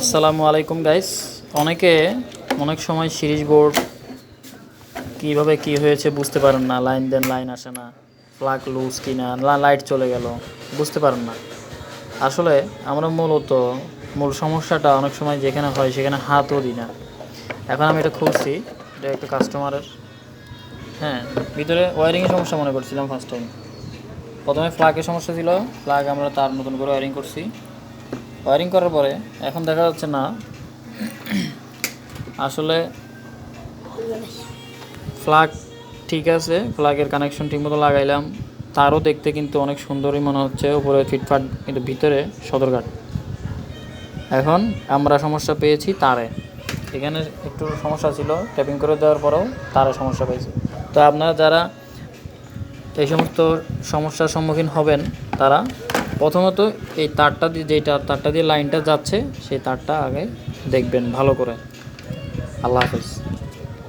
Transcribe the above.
আসসালামু আলাইকুম গাইস অনেকে অনেক সময় সিরিজ বোর্ড কীভাবে কি হয়েছে বুঝতে পারেন না। লাইন দেন, লাইন আসে না। প্লাগ লুজ কিনা লাইট চলে গেল, বুঝতে পারেন না। আসলে আমরা মূলত মূল সমস্যাটা অনেক সময় যেখানে হয় সেখানে হাতও দিই না। এখন আমি এটা খুলছি, এটা একটা কাস্টমারের হ্যাঁ ভিতরে ওয়ারিংয়ের সমস্যা মনে করছিলাম ফার্স্ট টাইম প্রথমে ফ্লাগের সমস্যা ছিল। ফ্লাগ আমরা তার নতুন করে ওয়ারিং করছি। ওয়ারিং করার পরে এখন দেখা যাচ্ছে না। আসলে ফ্লাগ ঠিক আছে ফ্লাগের কানেকশন ঠিকমতো লাগাইলাম। তারও দেখতে কিন্তু অনেক সুন্দরই মনে হচ্ছে, উপরে ফিটফাট কিন্তু ভিতরে সদরঘাট। এখন আমরা সমস্যা পেয়েছি তারে। এখানে একটু সমস্যা ছিল ট্যাপিং করে দেওয়ার পরেও তারে সমস্যা পেয়েছি। তো আপনারা যারা এই সমস্ত সমস্যার সম্মুখীন হবেন, তারা প্রথমত এই তারটা দিয়ে যেটা তারটা দিয়ে লাইনটা যাচ্ছে, সেই তারটা আগে দেখবেন ভালো করে। আল্লাহ হাফেজ।